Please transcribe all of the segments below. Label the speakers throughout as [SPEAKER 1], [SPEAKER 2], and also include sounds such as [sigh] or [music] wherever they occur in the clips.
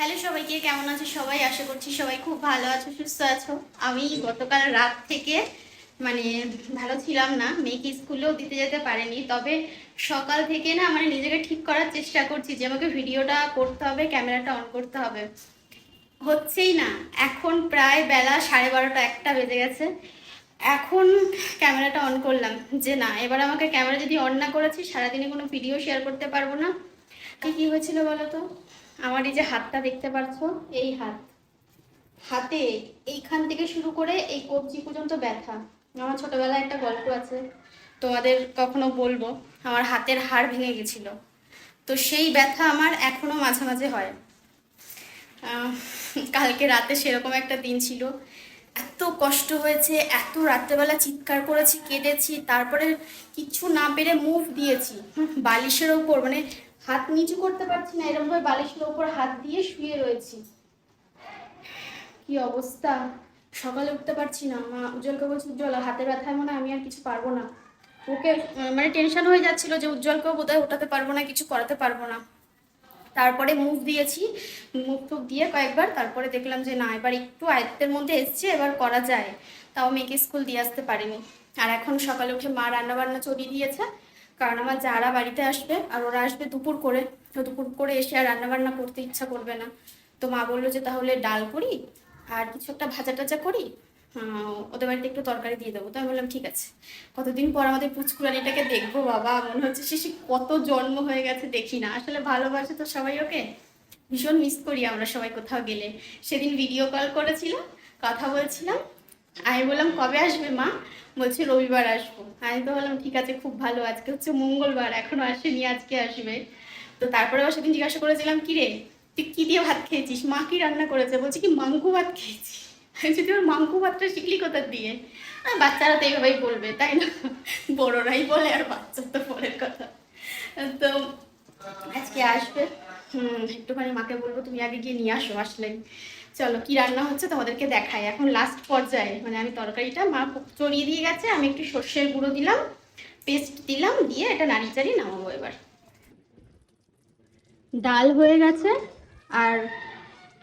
[SPEAKER 1] Hello সবাইকে, কেমন আছো সবাই? আশা করছি সবাই খুব ভালো আছো, সুস্থ আছো। আমি গতকাল রাত থেকে মানে ভালো ছিলাম না, মেয়েকে স্কুলেও দিতে যেতে পারেনি। তবে সকাল থেকে না মানে নিজেকে ঠিক করার চেষ্টা করছি যে আমাকে ভিডিওটা করতে হবে, ক্যামেরাটা অন করতে হবে। হচ্ছেই না, এখন প্রায় বেলা সাড়ে বারোটা একটা বেজে গেছে। এখন ক্যামেরাটা অন করলাম, যে না, এবার আমাকে ক্যামেরা যদি অন না করেছি, সারাদিনে কোনো ভিডিও শেয়ার করতে পারব না। কি হয়েছিল বলো তো? আমার এই যে হাতটা দেখতে পাচ্ছ, এই হাত। হাতে এইখান থেকে শুরু করে এই কবজি পর্যন্ত ব্যথা। আমার ছোটবেলায় একটা গল্প আছে, তোমাদের কখনো বলব, আমার হাতের হাড় ভেঙে গেছিল। তো সেই ব্যথা আমার এখনও মাঝে মাঝে হয়। কালকে রাতে সেরকম একটা দিন ছিল। এত কষ্ট হয়েছে, এত রাত্রেবেলা চিৎকার করেছি, কেঁদেছি, তারপরে কিচ্ছু না পেরে মুভ দিয়েছি। বালিশের ওপর মানে হাত নিচু করতে পারছি না এরকম ভাবে বালিশের ওপর হাত দিয়ে শুয়ে রয়েছি। কি অবস্থা? সকালে উঠতে পারছি না, মা উজ্জ্বলকে বলছি, উজ্জ্বল হাতে ব্যথায় মনে আমি আর কিছু পারব না। ওকে মানে টেনশন হয়ে যাচ্ছিল যে উজ্জ্বলকেও বোধহয় ওঠাতে পারব না, কিছু করাতে পারব না। তারপরে মুখ দিয়েছি, মুখ টুভ দিয়ে কয়েকবার, তারপরে দেখলাম যে না, এবার একটু আয়ত্তের মধ্যে এসছে, এবার করা যায়। তাও মেয়েকে স্কুল দিয়ে আসতে পারিনি। আর এখন সকালে উঠে মা রান্না বান্না চড়িয়ে দিয়েছে কারণ আমার যারা বাড়িতে আসবে আর ওরা আসবে দুপুর করে, তো দুপুর করে এসে আর রান্না বান্না করতে ইচ্ছা করবে না। তো মা বলল যে তাহলে ডাল করি আর কিছু একটা ভাজা টাজা করি ওদের বাড়িতে একটু তরকারি দিয়ে দেবো। তো আমি বললাম, ঠিক আছে। কতদিন পর আমাদের পুচকুরানিটাকে দেখব বাবা, মনে হচ্ছে সে কত জন্ম হয়ে গেছে, দেখি না। আসলে ভালোবাসে তো সবাই ওকে। ভীষণ মিস করি আমরা সবাই কোথাও গেলে। সেদিন ভিডিও কল করেছিলাম, কথা বলছিলাম আমি বললাম, কবে আসবে মা? বলছে, রবিবার আসব। আমি তো বললাম, ঠিক আছে, খুব ভালো, আজকে হচ্ছে মঙ্গলবার, এখনও আসেনি, আজকে আসবে। তো তারপরে আবার সেদিন জিজ্ঞাসা করেছিলাম, কি রে, তুই কি দিয়ে ভাত খেয়েছিস? মা কি রান্না করেছে? বলছে, কি মাংকু ভাত খেয়েছি। যদি ওর মাংকু ভাতটা শিখলি কোথা দিয়ে? বাচ্চারা তো এইভাবেই বলবে, তাই না? বড়রাই বলে, আর বাচ্চা তো পরের কথা। তো আজকে আসবে। হুম, একটুখানি মাকে বলব, তুমি আগে গিয়ে নিয়ে আসো, আসলেই। চলো, কি রান্না হচ্ছে তোমাদেরকে দেখাই। এখন লাস্ট পর্যায়ে মানে আমি তরকারিটা, মা চড়িয়ে দিয়ে গেছে, আমি একটু সর্ষের গুঁড়ো দিলাম পেস্ট দিলাম, দিয়ে এটা নাড়ি চাড়ি নামাবো এবার। ডাল হয়ে গেছে, আর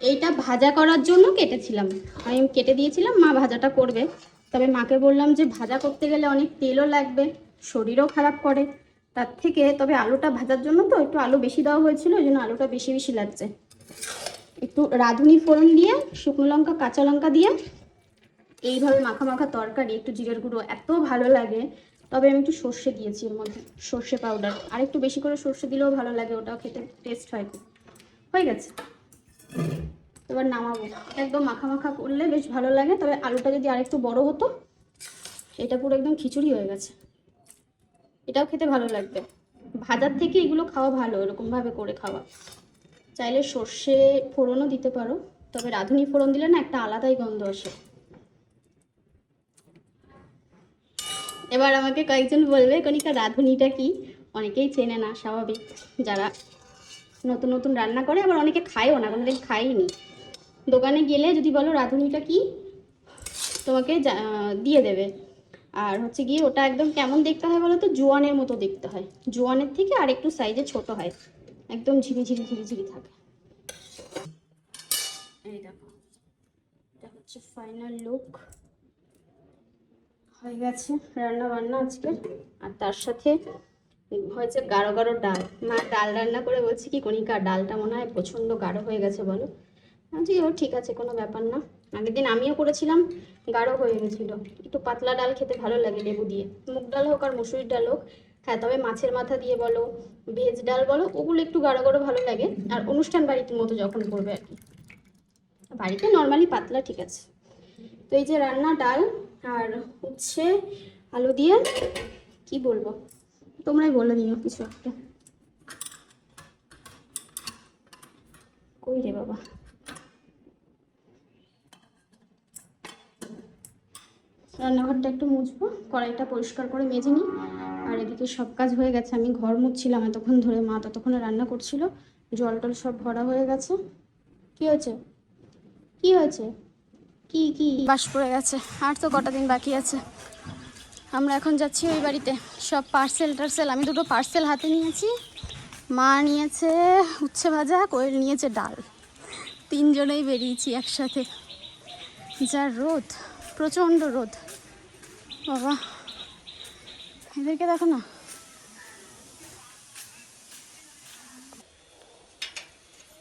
[SPEAKER 1] এইটা ভাজা করার জন্য কেটেছিলাম। আমি কেটে দিয়েছিলাম, মা ভাজাটা করবে। তবে মাকে বললাম যে, ভাজা করতে গেলে অনেক তেলও লাগবে, শরীরও খারাপ করে। তার থেকে, তবে আলুটা ভাজার জন্য তো একটু আলু বেশি দেওয়া হয়েছিল, ওই জন্য আলুটা বেশি বেশি লাগছে। একটু রাঁধুনি ফোড়ন দিয়ে, শুকনো লঙ্কা, কাঁচা লঙ্কা দিয়ে, এইভাবে মাখা মাখা তরকারি, একটু জিরের গুঁড়ো, এত ভালো লাগে। তবে আমি একটু সর্ষে দিয়েছি এর মধ্যে, সর্ষে পাউডার আর একটু বেশি করে সর্ষে দিলেও ভালো লাগে, ওটাও খেতে টেস্ট হয় খুব। হয়ে গেছে। এবার নামাবো। একদম মাখা মাখা করলে বেশ ভালো লাগে, তবে আলুটা যদি আরেকটু বড় হতো, এটা পুরো একদম খিচুড়ি হয়ে গেছে। এটাও খেতে ভালো লাগবে। ভাজার থেকে এগুলো খাওয়া ভালো, এরকমভাবে করে খাওয়া। চাইলে সর্ষে ফোড়নও দিতে পারো, তবে রাঁধুনি ফোড়ন দিলে না একটা আলাদাই গন্ধ আসে। এবার আমাকে কয়েকজন বলবে কনিকা রাঁধুনিটা কি? অনেকেই চেনে না, স্বাভাবিক। যারা নতুন নতুন রান্না করে, আবার অনেকে খায়ও না, কোনোদিন খাইনি দোকানে গেলে যদি বলো রাঁধুনিটা কি, তোমাকে দিয়ে দেবে। আর হচ্ছে গিয়ে ওটা একদম কেমন দেখতে হয় বলো তো? জোয়ানের মতো দেখতে হয়। জোয়ানের থেকে আর একটু সাইজে ছোট হয়। একদম ঝিরি ঝিরি ঝিরি থাকে। এই দেখো এটা হচ্ছে ফাইনাল লুক হয়ে গেছে রান্না বান্না আজকে। আর তার সাথে হয়েছে গাঢ় গাঢ় ডাল। মা ডাল রান্না করে বলছি কি কণিকা ডালটা মনে হয় প্রচণ্ড গাঢ় হয়ে গেছে বলো। বলছি, ও ঠিক আছে কোনো ব্যাপার না। আগের দিন আমিও করেছিলাম গাঢ় হয়ে গেছিল। একটু পাতলা ডাল খেতে ভালো লাগে লেবু দিয়ে। মুগ ডাল হোক আর মুসুরির ডাল হোক হ্যাঁ তবে মাছের মাথা দিয়ে বলো, ভেজ ডাল বলো, ওগুলো একটু গাঢ় গাঢ় ভালো লাগে। আর অনুষ্ঠান বাড়িতে মতো যখন করবে আর কি। বাড়িতে নর্মালি পাতলা ঠিক আছে। তো এই যে রান্না ডাল আর উচ্ছে আলু দিয়ে, কি বলব? তোমরাই বলে দিও কিছু একটা। কই রে বাবা? রান্নাঘরটা একটু মুছবো, কড়াইটা পরিষ্কার করে মেজে নিই। আর এদিকে সব কাজ হয়ে গেছে, আমি ঘর মুছছিলাম এতক্ষণ ধরে, মা ততক্ষণে রান্না করছিল। জল টল সব ভরা হয়ে গেছে। কি হয়েছে? কি হয়েছে? কি কি? বাস পড়ে গেছে, আর তো কটা দিন বাকি আছে। আমরা এখন যাচ্ছি ওই বাড়িতে। সব পার্সেল টার্সেল, আমি দুটো পার্সেল হাতে নিয়েছি। মা নিয়েছে উচ্ছে ভাজা, কোয়েল নিয়েছে ডাল। তিনজনেই বেরিয়েছি একসাথে। যা রোদ, প্রচণ্ড রোদ। বাবা, এদেরকে দেখো না।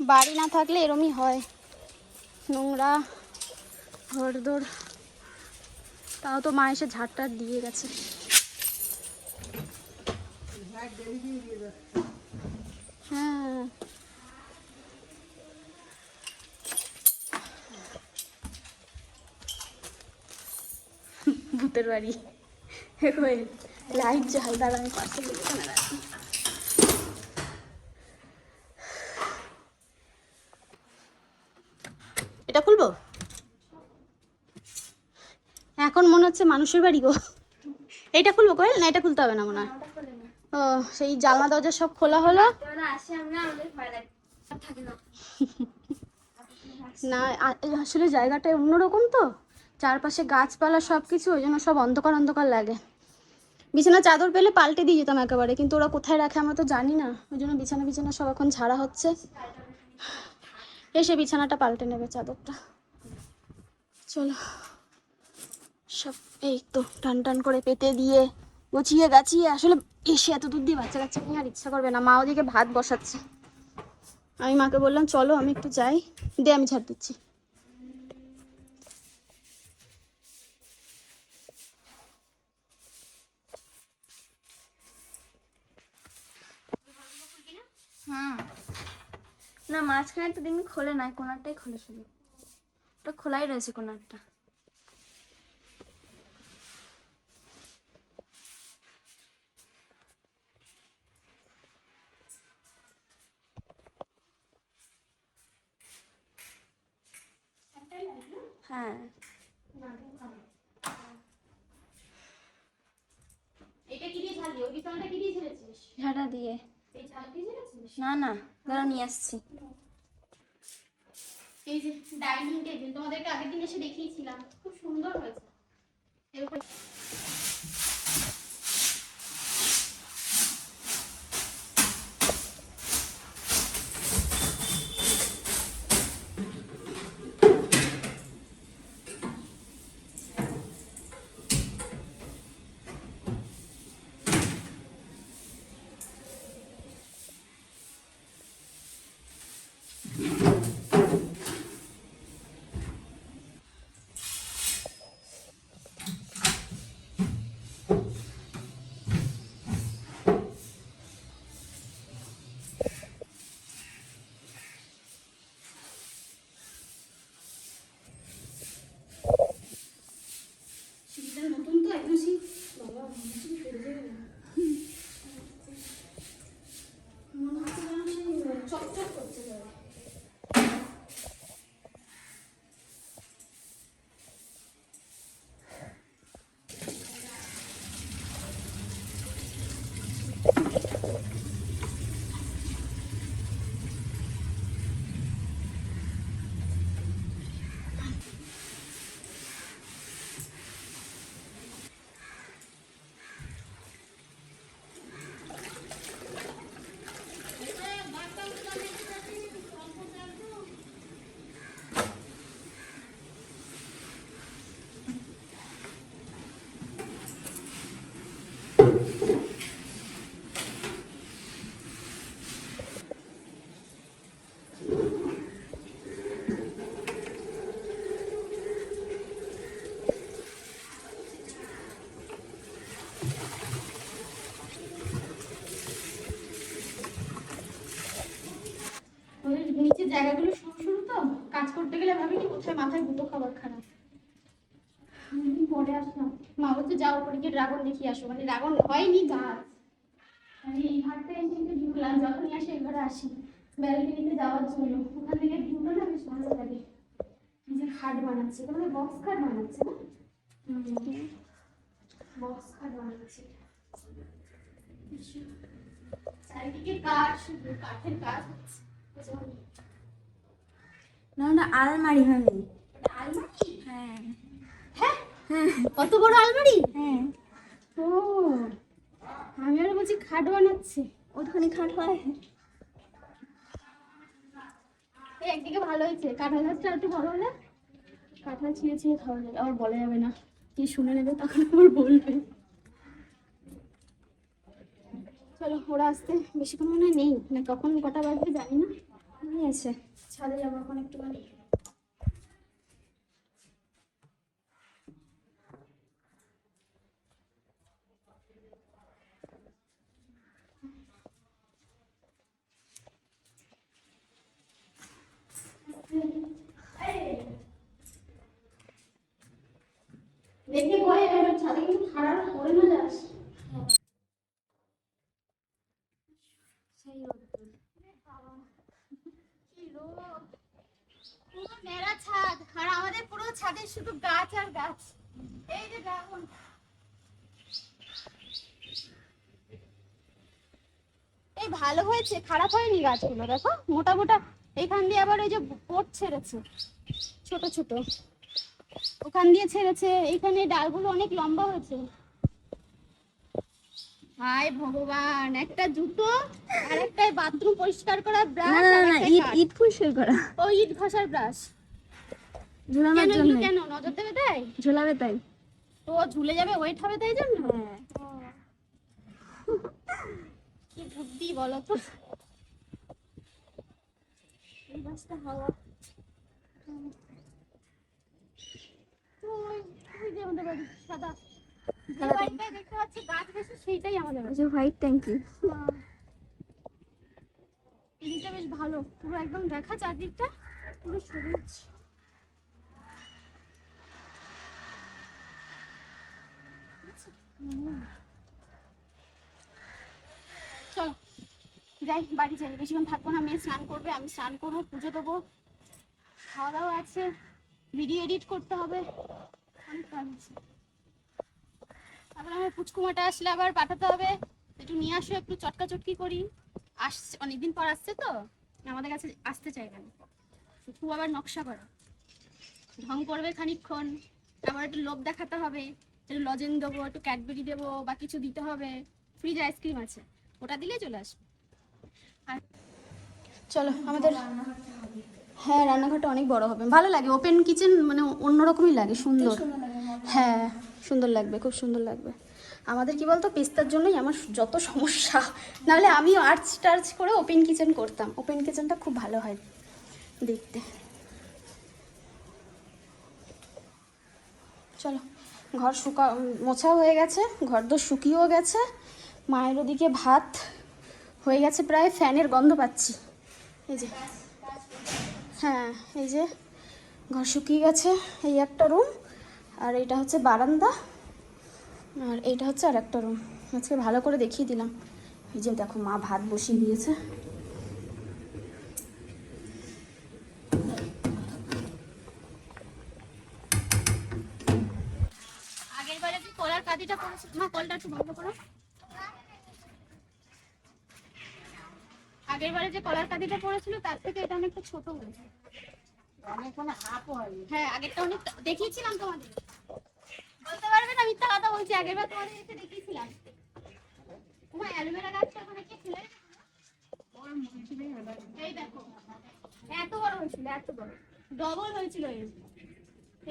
[SPEAKER 1] বাড়ি না থাকলে এরমই হয়। নোংরা, ঘরদোর, তাও তো মা এসে ঝাড়টার দিয়ে গেছে। হ্যাঁ। ভূতের বাড়ি। লাইট জাল দাঁড়া আমি পাশে এটা খুলবো? এখন মনে হচ্ছে মানুষের বাড়ি গো। এইটা খুলবো কোয়েল? না, এটা খুলতে হবে না মনে হয়। ও, সেই জানলা দরজা সব খোলা হলো।
[SPEAKER 2] না
[SPEAKER 1] আসলে জায়গাটা অন্যরকম তো। চারপাশে গাছপালা সব কিছু ওই জন্য সব অন্ধকার অন্ধকার লাগে। বিছানা চাদর পেলে পাল্টে দিয়ে যেতাম একেবারে, কিন্তু ওরা কোথায় রাখে আমরা তো জানি না। ওই জন্য বিছানা বিছানা সব এখন ঝাড়া হচ্ছে। এসে বিছানাটা পাল্টে নেবে চাদরটা। চলো। সব এই তো টান টান করে পেতে দিয়ে গুছিয়ে গাছিয়ে, আসলে এসে এত দূর দিয়ে বাচ্চা কাচ্চা নিয়ে আর ইচ্ছা করবে না, মা ওদিকে ভাত বসাচ্ছে। আমি মাকে বললাম, চলো আমি একটু যাই, দে আমি ঝাড় দিচ্ছি।
[SPEAKER 2] হুম না মাঝখানে তো দেখবি খোলে নাই কোনারটাই খোলে শুধু। ওটা খোলাই রয়েছে কোনারটা। হ্যাঁ।
[SPEAKER 1] এটা কি দিয়ে ঝাড়লি? ওই বিছানাটা কি দিয়ে ঝেড়েছিস?
[SPEAKER 2] ঝাড়া দিয়ে।
[SPEAKER 1] এই ঝাড় দিয়ে
[SPEAKER 2] না না দাঁড়া নিয়ে আসছি।
[SPEAKER 1] এই যে ডাইনিং টেবিল তোমাদেরকে আগের দিন এসে দেখিয়েছিলাম। খুব সুন্দর হয়েছে। এর মাথায় দুটো খাবার খারাপ। অনেকদিন পরে আসলাম। মা বলছে যাও ওপরে গিয়ে ড্রাগন দেখিয়ে আসো। মানে ড্রাগন হয়নি গাছ। আমি এই ঘাটটা এসে একটু ঢুকলাম যখনই আসি এই ঘরে আসি। ব্যালকনিতে যাওয়ার জন্য। ওখান থেকে ভিউটা না বেশ ভালো লাগে। যে খাট বানাচ্ছে এটা মানে বক্স খাট বানাচ্ছে না? বক্স খাট বানাচ্ছে। চারিদিকে কাঠ শুধু কাঠের কাজ হচ্ছে?
[SPEAKER 2] না না আলমারি মামি
[SPEAKER 1] আলমারি
[SPEAKER 2] হ্যাঁ
[SPEAKER 1] হ্যাঁ
[SPEAKER 2] হ্যাঁ
[SPEAKER 1] কত বড় আলমারি?
[SPEAKER 2] হ্যাঁ।
[SPEAKER 1] ও আমি আর বলছি খাট বানাচ্ছে।
[SPEAKER 2] ওখানে খাট হয়।
[SPEAKER 1] এই একদিকে ভালো হয়েছে। কাঁঠাল গাছটা একটু বড় হলে কাঁঠাল ছিঁড়ে ছিঁড়ে খাওয়া যাবে। আবার বলা যাবে না। কি শুনে নেবে তখন আবার বলবে। চলো ওরা আসতে বেশিক্ষণ মনে হয় নেই। না কখন কটা বাজবে জানি না।
[SPEAKER 2] নিয়েছে
[SPEAKER 1] ছাদে যাব এখন একটুখানি দেখে ভয় এবার ছাদে কিন্তু খারাপ করে না যাস
[SPEAKER 2] সেই রোদ্দুর
[SPEAKER 1] কি রোদ পুরো মেরা ছাদ আর আমাদের পুরো ছাদে শুধু গাছ আর গাছ এই যে ড্রাগন এই ভালো হয়েছে খারাপ হয়নি গাছগুলো দেখো? মোটা মোটা এইখান দিয়ে আবার ওই যে পোট ছেড়েছে ছোট ছোট। ওখান দিয়ে ছেড়েছে এইখানে ডালগুলো অনেক লম্বা হয়েছে। হায় ভগবান একটা জুতো আর একটা বাথরুম পরিষ্কার করা ব্রাশ
[SPEAKER 2] না না ইট ইট পরিষ্কার করা।
[SPEAKER 1] ও ইট ঘষার ব্রাশ
[SPEAKER 2] ঝুলানোর জন্য।
[SPEAKER 1] কেন? নজর দেবে তাই?
[SPEAKER 2] ঝোলাবে তাই।
[SPEAKER 1] তো ঝুলে যাবে ওয়েট হবে তাই জন্য?
[SPEAKER 2] হ্যাঁ।
[SPEAKER 1] কি বুদ্ধি বলো তো? এই গাছটা হাওয়া। সাদা দেখতে পাচ্ছি গাছ বেশি সেইটাই আমাদের
[SPEAKER 2] হোয়াইট ট্যাঙ্কি
[SPEAKER 1] এদিকটা বেশ ভালো পুরো একদম দেখা চারদিকটা পুরো সবুজ। হুম। চলো যাই, বাড়ি যাই। বেশিক্ষণ থাকব না, মেয়ে স্নান করবে, আমি স্নান করব, পুজো দেবো। খাওয়া দাওয়া আছে ভিডিও এডিট করতে হবে। অনেক কাজ আছে। তারপরে আমার পুচকুমাটা আসলে আবার পাঠাতে হবে। একটু নিয়ে আসো, একটু চটকা চটকি করি। আসছে, অনেকদিন পর আসছে তো, আমাদের কাছে আসতে চাইবে না। খুব আবার নকশা করে। ঢং করবে খানিকক্ষণ, আবার একটু লোভ দেখাতে হবে। একটু লজেন দেবো, একটু ক্যাডবেরি দেবো, বা কিছু দিতে হবে। ফ্রিজ আইসক্রিম আছে। ওটা দিলে চলে আসবে। চলো আমাদের হ্যাঁ রান্নাঘরটা অনেক বড় হবে। ভালো লাগে ওপেন কিচেন মানে অন্যরকমই লাগে সুন্দর। হ্যাঁ সুন্দর লাগবে খুব সুন্দর লাগবে। আমাদের কি বলতো পেস্তার জন্যই আমার যত সমস্যা নাহলে আমি আর্চ টার্চ করে ওপেন কিচেন করতাম। ওপেন কিচেনটা খুব ভালো হয় দেখতে। চলো ঘর শুকা মোছা হয়ে গেছে ঘর দোর শুকিয়েও গেছে। মায়ের ওদিকে ভাত হয়ে গেছে প্রায়, ফ্যানের গন্ধ পাচ্ছি। এই যে। হ্যাঁ এই যে ঘর শুকিয়ে গেছে, এই একটা রুম, আর এটা হচ্ছে বারান্দা, আর এইটা হচ্ছে আর একটা রুম। আজকে ভালো করে দেখিয়ে দিলাম। এই যে দেখো, মা ভাত বসিয়ে দিয়েছে। আগের বারে কলার কাদিটা পড়েছিল মা কলটা একটু বন্ধ করো। আগের বারে যে কলার কাদিটা পড়েছিল তার থেকে এটা অনেকটা ছোট হয়েছে হ্যাঁ আগেরটা অনেক দেখিয়েছিলাম তোমাদের। বলতে পারবে না মিথ্যা কথা বলছি আগের বার তোমাদের এসে দেখিয়েছিলাম। তোমার অ্যালোভেরা গাছটা ওখানে কে ছিল এই দেখো এত বড় হয়েছিল এত বড়। ডবল হয়েছিল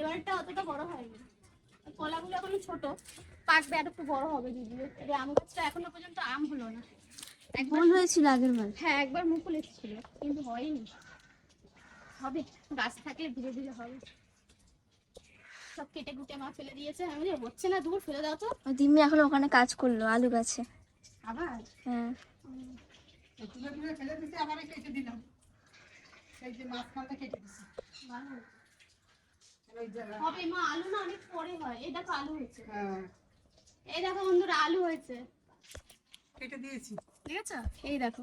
[SPEAKER 1] এবারটা অতটা বড় হয়নি। কলাগুলো এখন ছোট। পাকবে আর একটু বড় হবে এই আম গাছটা এখনও পর্যন্ত আম হলো না।
[SPEAKER 2] ভুল হয়েছিল আগের বার
[SPEAKER 1] হ্যাঁ একবার মুকুল এসেছিল কিন্তু হয়নি। হবে গাছ থাকলে ধীরে ধীরে হবে। সব কেটে কুটে মা ফেলে দিয়েছে। আমি বলি, হচ্ছে না দূর ফেলে দাও তো।
[SPEAKER 2] দিম্মি এখন ওখানে কাজ করল আলু গাছে।
[SPEAKER 1] আবার?
[SPEAKER 2] হ্যাঁ।
[SPEAKER 3] তুলে তুলে ফেলে দিতে আবার কেটে দিলাম। এই যে মাঝখানটা কেটে দিছি।
[SPEAKER 1] ভালো হবে মা আলু না অনেক পরে হয়। এই দেখো আলু হয়েছে।
[SPEAKER 3] হ্যাঁ।
[SPEAKER 1] এই দেখো বন্ধুরা আলু হয়েছে।
[SPEAKER 3] কেটে দিয়েছি।
[SPEAKER 1] ঠিক আছে? এই দেখো।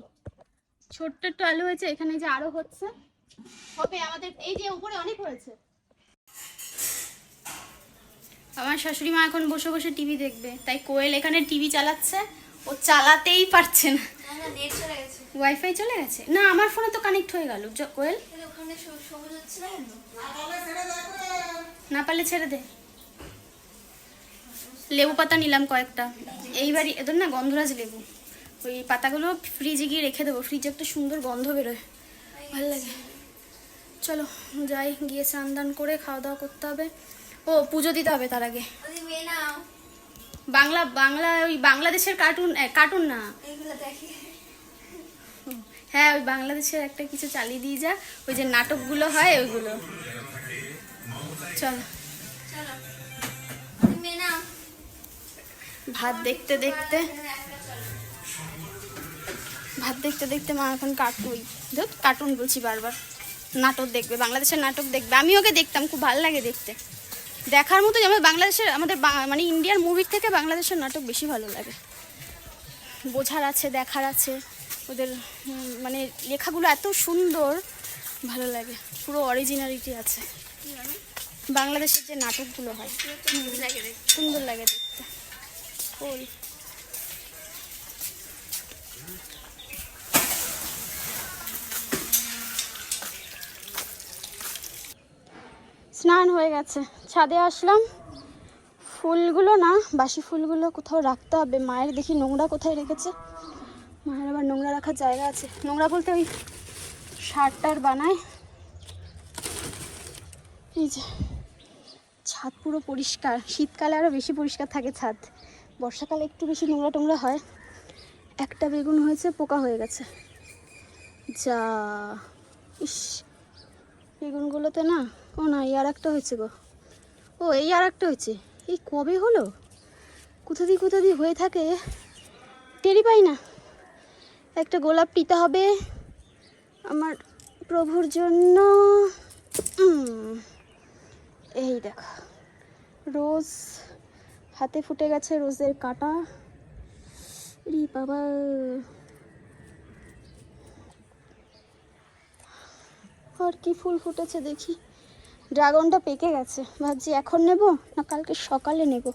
[SPEAKER 1] ছোট্ট একটু আলু হয়েছে এখানে যে আরও হচ্ছে। হবে আমাদের এই যে উপরে অনেক হয়েছে। আমার শাশুড়ি মা এখন বসে বসে টিভি দেখবে। তাই কোয়েল এখানে টিভি চালাচ্ছে। ও চালাতেই পারছে না।
[SPEAKER 2] নেট চলে গেছে।
[SPEAKER 1] ওয়াইফাই চলে গেছে? না আমার ফোনে তো কানেক্ট হয়ে গেল। কোয়েল?
[SPEAKER 2] ওখানে সবুজ হচ্ছে না কেন?
[SPEAKER 1] না পারলে ছেড়ে দে। লেবু পাতা নিলাম কয়েকটা। এইবারই, এদের না গন্ধরাজ লেবু। ওই পাতাগুলো ফ্রিজে গিয়ে রেখে দেবো। ফ্রিজে একটা সুন্দর গন্ধ বেরোয়। ভালো লাগে। চলো, যাই, গিয়ে স্নান দান করে খাওয়া দাওয়া করতে হবে। ও, পুজো দিতে হবে তার আগে। বাংলা বাংলা, ওই বাংলাদেশের কার্টুন কার্টুন না। হ্যাঁ ওই বাংলাদেশের একটা কিছু চালিয়ে দিয়ে যা। ওই যে নাটকগুলো হয়, ওইগুলো। চলো
[SPEAKER 2] চলো।
[SPEAKER 1] ভাত দেখতে দেখতে ভাত দেখতে দেখতে মা এখন কার্টুন ধর কার্টুন বলছি বারবার। নাটক দেখবে বাংলাদেশের নাটক দেখবে। আমি ওকে দেখতাম খুব ভালো লাগে দেখতে। দেখার মতো যেমন বাংলাদেশের আমাদের মানে ইন্ডিয়ার মুভির থেকে বাংলাদেশের নাটক বেশি ভালো লাগে। বোঝার আছে দেখার আছে। ওদের মানে লেখাগুলো এত সুন্দর ভালো লাগে। পুরো অরিজিনালিটি আছে। বাংলাদেশের যে নাটকগুলো হয় সুন্দর লাগে দেখতে। ওই স্নান হয়ে গেছে। ছাদে আসলাম। ফুলগুলো না, বাসি ফুলগুলো কোথাও রাখতে হবে। মায়ের দেখি নোংরা কোথায় রেখেছে। মায়ের আবার নোংরা রাখার জায়গা আছে। নোংরা বলতে ওই সার টার বানায়। এই যে, ছাদ পুরো পরিষ্কার। শীতকালে আরও বেশি পরিষ্কার থাকে ছাদ। বর্ষাকালে একটু বেশি নোংরা টোংরা হয়। একটা বেগুন হয়েছে, পোকা হয়ে গেছে। যা, ইস, বেগুনগুলোতে না, ও না, এই আর একটা হয়েছে গো। ও, এই আর একটা হয়েছে। এই কবে হলো? কোথা দিয়ে কোথা দিয়ে হয়ে থাকে? টেরি পাই না। একটা গোলাপ টিতে হবে আমার প্রভুর জন্য। এই দেখো, রোজ হাতে ফুটে গেছে রোজের কাটা। রি বাবা। আর কি ফুল ফুটেছে দেখি। ড্রাগনটা পেকে গেছে। ভাবছি এখন নেব না কালকে সকালে নেব।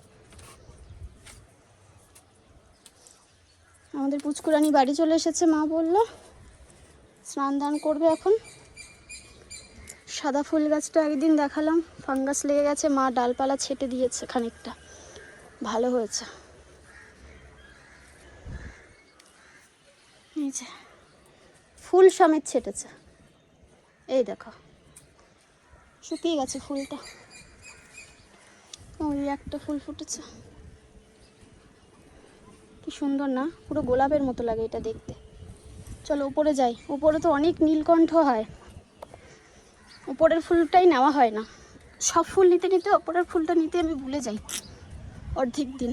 [SPEAKER 1] আমাদের পুচকুরানি বাড়ি চলে এসেছে, মা বলল। স্নান দান করবে এখন। সাদা ফুল গাছটা একদিন দেখালাম। ফাঙ্গাস লেগে গেছে, মা ডালপালা ছেটে দিয়েছে খানিকটা। ভালো হয়েছে। ফুল সমেত ছেটেছে। এই দেখো, শুকিয়ে গেছে ফুলটা। ওই একটা ফুল ফুটেছে। কি সুন্দর না, পুরো গোলাপের মতো লাগে এটা দেখতে। চলো, উপরে যাই। উপরে তো অনেক নীলকণ্ঠ হয়। উপরের ফুলটাই নেওয়া হয় না। সব ফুল নিতে নিতে, উপরের ফুলটা নিতে আমি ভুলে যাই। অর্ধেক দিন।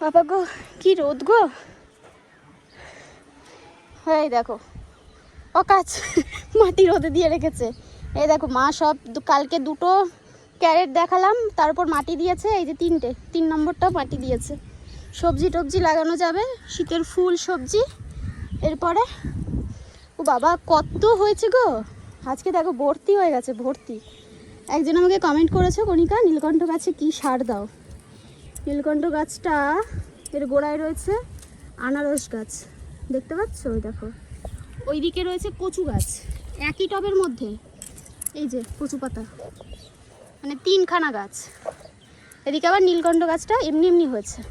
[SPEAKER 1] বাবা গো, কি রোদ গো। এই দেখো, অকাজ [laughs] মাটি রোদে দিয়ে রেখেছে। এই দেখো, মা সব কালকে দুটো ক্যারেট দেখালাম, তারপর মাটি দিয়েছে, এই যে তিনটে, তিন নম্বরটাও মাটি দিয়েছে। সবজি টবজি লাগানো যাবে, শীতের ফুল, সবজি। এরপরে, ও বাবা, কত হয়েছে গো। আজকে দেখো, ভর্তি হয়ে গেছে, ভর্তি। একজন আমাকে কমেন্ট করেছে, কণিকা, নীলকণ্ঠ গাছে কি সার দাও? নীলকণ্ঠ গাছটা এর গোড়ায় রয়েছে আনারস গাছ। দেখতে পাচ্ছ? ওই দেখো। ওইদিকে রয়েছে কচু গাছ। একই টবের মধ্যে। এই যে, কচু পাতা। মানে তিনখানা গাছ। এদিকে আবার নীলকণ্ঠ গাছটা এমনি এমনি হয়েছে।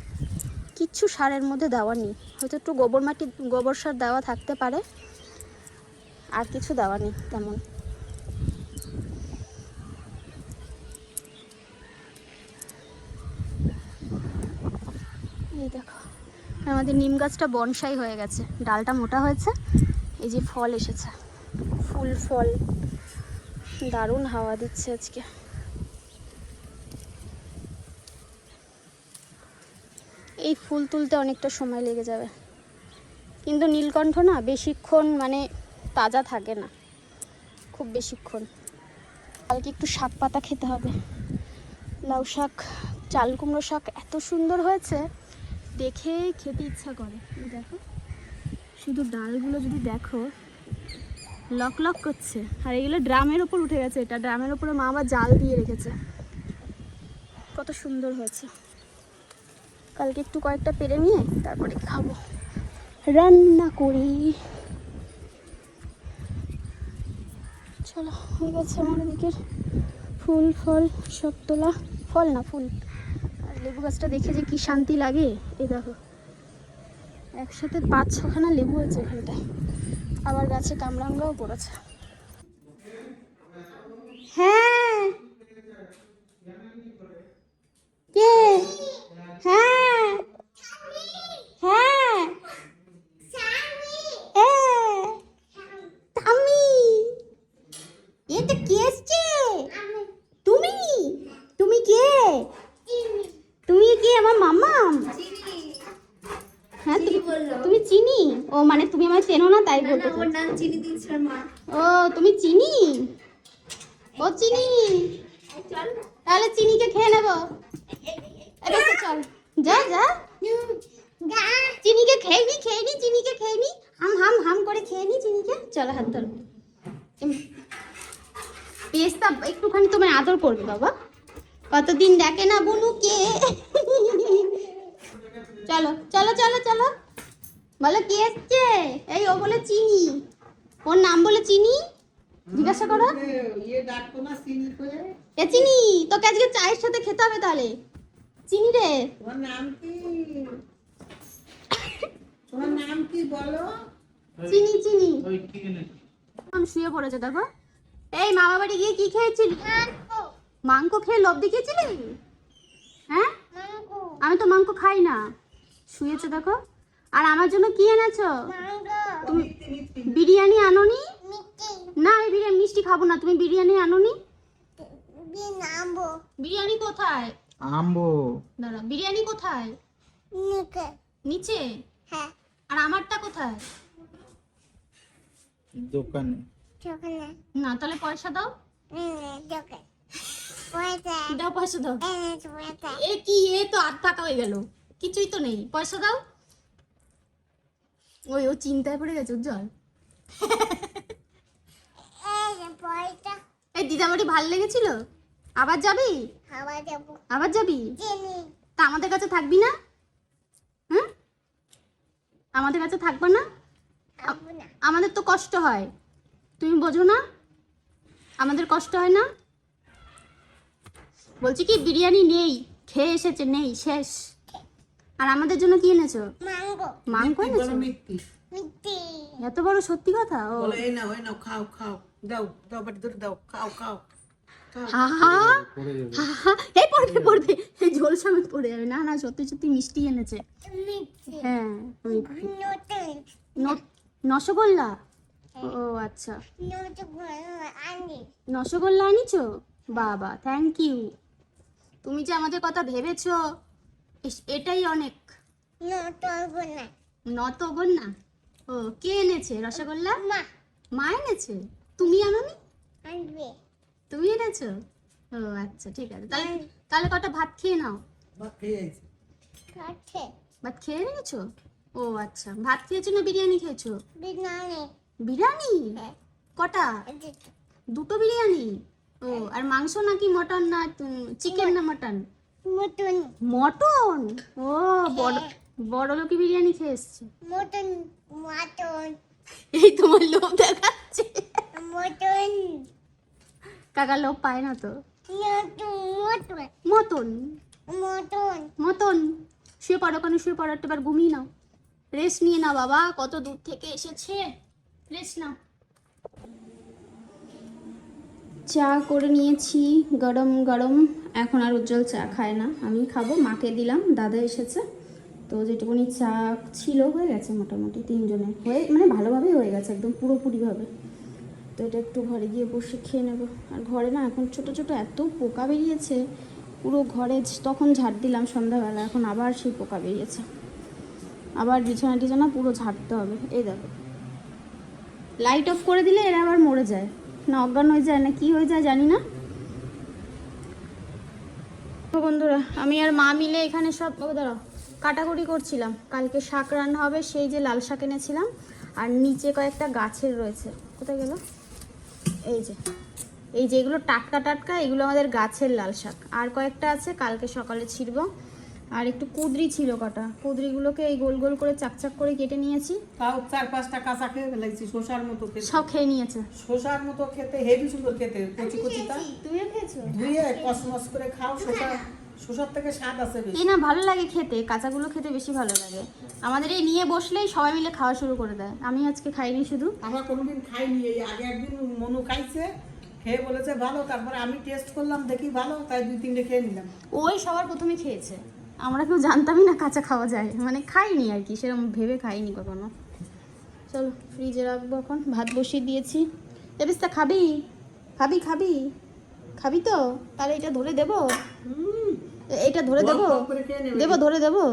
[SPEAKER 1] কিচ্ছু সারের মধ্যে দেওয়া নেই। হয়তো একটু গোবর মাটি, গোবর সার দেওয়া থাকতে পারে। আর কিছু দেওয়া নেই তেমন এই দেখো আমাদের নিম গাছটা বনসাই হয়ে গেছে। ডালটা মোটা হয়েছে। এই যে ফল এসেছে। ফুল ফল। দারুণ হাওয়া দিচ্ছে আজকে। এই ফুল তুলতে অনেকটা সময় লেগে যাবে। কিন্তু নীলকণ্ঠ না বেশিক্ষণ মানে তাজা থাকে না। খুব বেশিক্ষণ। কালকে একটু শাক পাতা খেতে হবে। লাউ শাক, চাল কুমড়ো শাক এত সুন্দর হয়েছে। দেখে খেতে ইচ্ছা করে। দেখো, শুধু ডালগুলো যদি দেখো, লক লক করছে। আর এগুলো ড্রামের ওপর উঠে গেছে এটা। ড্রামের ওপরে মা আবার জাল দিয়ে রেখেছে। কত সুন্দর হয়েছে। কালকে একটু কয়েকটা পেরে নিয়ে তারপরে খাব। রান্না করি। চলো, হয়ে গেছে আমার এদিকের ফুল, ফল, সব তোলা। ফল না, ফুল। লেবু গাছটা দেখে যে কি শান্তি লাগে? এই দেখো। একসাথে পাঁচ ছখানা লেবু হয়েছে এখানটায়।
[SPEAKER 2] আবার গাছে কামরাঙ্গাও পড়েছে।
[SPEAKER 1] হ্যাঁ। কে? হ্যাঁ। হ্যাঁ আমি এটা কে এসছে তুমি তুমি কে তুমি কি আমার মামা। হ্যাঁ তুমি চিনি? ও মানে তুমি আমার চেনো না তাই বলতে চাইছো।
[SPEAKER 2] নাম চিনি দিয়েছিল মা।
[SPEAKER 1] ও তুমি চিনি? ও চিনি। তাহলে চিনিকে খেয়ে নেব। এবার চল। যা যা। চিনিকে খেয়ে নি খেয়ে নি চিনিকে খেয়ে নি। হাম হাম হাম করে খেয়ে নি চিনিকে। চলো হাত ধরো। পেস্তা একটুখানি তোমার আদর করবে বাবা। কতদিন দেখে না বুনুকে। চলো চলো চলো চলো। বলো কে এসছে? এই ও বলে চিনি। ওর নাম বলে চিনি? জিজ্ঞাসা করো।
[SPEAKER 3] এ, ইয়ে না চিনি করে।
[SPEAKER 1] তোকে আজকে চায়ের সাথে খেতে হবে তাহলে। চিনি রে।
[SPEAKER 3] তোমার নাম কি? তোমার নাম কি বলো?
[SPEAKER 1] চিনি চিনি। এখন শুয়ে পড়েছে দেখো। এই মামা বাড়ি গিয়ে কি খেয়েছিলি? মাংস। খেয়ে লোভ দেখিয়েছিলি? হ্যাঁ? আমি তো মাংস খাই না। শুয়েছে দেখো। আর আমার জন্য কি এনেছো? তুমি বিরিয়ানি আনোনি? না আমি বিরিয়ানি মিষ্টি খাব না। তুমি বিরিয়ানি আনোনি? বিরিয়ানি কোথায়?
[SPEAKER 3] আম্বো
[SPEAKER 1] দাঁড়া বিরিয়ানি কোথায়? নিচে। হ্যাঁ। আর আমারটা কোথায়?
[SPEAKER 3] দোকানে।
[SPEAKER 1] না তাহলে পয়সা দাও। দাও পয়সা দাও। এ কি এ তো আধ টাকা হয়ে গেল। কিছুই তো নেই। পয়সা দাও। ওই ও চিন্তায় পড়ে গেছে উজ্জ্বল এই দিদাবাড়ি ভালো লেগেছিল? আবার যাবি? আবার যাবি। তা আমাদের কাছে থাকবি না? হুম? আমাদের কাছে থাকবে না। আমাদের তো কষ্ট হয়। তুমি বোঝো না? আমাদের কষ্ট হয় না? বলছি কি বিরিয়ানি নেই খেয়ে এসেছে নেই শেষ। আর আমাদের জন্য কি এনেছো? মাংস। এনেছো?
[SPEAKER 3] মিথ্যি।
[SPEAKER 1] এত বড় সত্যি কথা? ও।
[SPEAKER 3] বলো এই নাও এই নাও খাও খাও। দাও দাও বাটি ধরে দাও খাও খাও।
[SPEAKER 1] এই পড়বে পড়বে। এই ঝোল সমেত পড়ে যাবে। না না সত্যি সত্যি মিষ্টি এনেছে। হ্যাঁ মিষ্টি। রসগোল্লা ও আচ্ছা। রসগোল্লা আনিছো? বাবা থ্যাংক ইউ তুমি যে আমাদের কথা ভেবেছো এটাই অনেক। নত বোন না ও কে এনেছে? রসগোল্লা? মা। এনেছে? তুমি আনোনি? তুমি এনেছো? ও আচ্ছা ঠিক আছে। তাহলে তাহলে কটা? ভাত খেয়ে নাও।
[SPEAKER 3] ভাত খেয়ে
[SPEAKER 1] নিয়েছো। ও আচ্ছা। ভাত খেয়েছো না বিরিয়ানি খেয়েছো? বিরিয়ানি। কটা? দুটো। বিরিয়ানি? ও আর মাংস নাকি মটন না চিকেন না মটন? মটন। ও বড় বড় লোকি বিরিয়ানি খেয়ে এসছে। এই তোমার লোভ দেখাচ্ছে। কাকা লোভ পায় না তো? মতন মতন শুয়ে পড়ো কেন শুয়ে পড়ো একটু এবার ঘুমিয়ে নাও। রেস্ট নিয়ে নাও বাবা কত দূর থেকে এসেছে। রেস্ট নাও। চা করে নিয়েছি, গরম গরম। এখন আর উজ্জ্বল চা খায় না। আমি খাব, মাকে দিলাম, দাদা এসেছে। তো যেটুকুনি চা ছিল হয়ে গেছে মোটামুটি তিনজনে হয়ে মানে ভালোভাবেই হয়ে গেছে, একদম পুরোপুরিভাবে। তো এটা একটু ঘরে গিয়ে বসে খেয়ে নেব। আর ঘরে না, এখন ছোট ছোট এত পোকা বেরিয়েছে, পুরো ঘরে তখন ঝাড় দিলাম সন্ধ্যাবেলা, এখন আবার সেই পোকা বেরিয়েছে। আবার বিছানা টিছানা পুরো ঝাড়তে হবে। এই দেখো। লাইট অফ করে দিলে এরা আবার মরে যায়। না, অজ্ঞান হয়ে যায় না, কি হয়ে যায় জানি না। বন্ধুরা, আমি আর মা মিলে এখানে সব দাঁড়াও, কাটাকুটি করছিলাম। কালকে শাক রান্না হবে, সেই যে লাল শাক এনেছিলাম, আর নিচে কয়েকটা গাছের রয়েছে। কোথায় গেল? এই যে, এই যেগুলো টাটকা টাটকা, এগুলো আমাদের গাছের লাল শাক। আর কয়েকটা আছে, কালকে সকালে ছিড়ব। আর একটু কুদরি ছিল কটা। কুদরিগুলোকে এই গোল গোল করে চাকচাক করে কেটে নিয়েছি।
[SPEAKER 3] তাও চার পাঁচটা কাঁচা খেয়ে ফেলেছি শসার মতো খেতে।
[SPEAKER 1] সব খেয়ে নিয়েছে।
[SPEAKER 3] শসার মতো খেতে হেভি সুন্দর খেতে কচি কচি তা।
[SPEAKER 1] তুমিও খেয়েছো
[SPEAKER 3] ধুয়ে কসমস করে খাও শসা শসার থেকে স্বাদ আছে বেশি।
[SPEAKER 1] এই না ভালো লাগে খেতে কাঁচাগুলো খেতে বেশি ভালো লাগে। আমাদের এই নিয়ে বসলেই সবাই মিলে খাওয়া শুরু করে দেয়। আমি আজকে খাইনি শুধু।
[SPEAKER 3] আমরা কোনোদিন খাইনি এই আগে একদিন মনু খাইছে খেয়ে বলেছে ভালো তারপরে আমি টেস্ট করলাম দেখি ভালো তাই দুই তিনটে খেয়ে নিলাম।
[SPEAKER 1] ওই সবার প্রথমে খেয়েছে। আমরা কেউ জানতামই না কাঁচা খাওয়া যায়। মানে খাইনি আর কি সেরকম ভেবে খাইনি কখনো। চলো ফ্রিজে রাখব এখন ভাত বসিয়ে দিয়েছি। দেবিস্তা খাবি? খাবি খাবি? খাবি তো? তাহলে এটা ধরে দেবো? এটা ধরে দেবো। দেবো ধরে দেবো?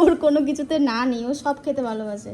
[SPEAKER 1] ওর কোনো কিছুতে না নেই ও সব খেতে ভালোবাসে।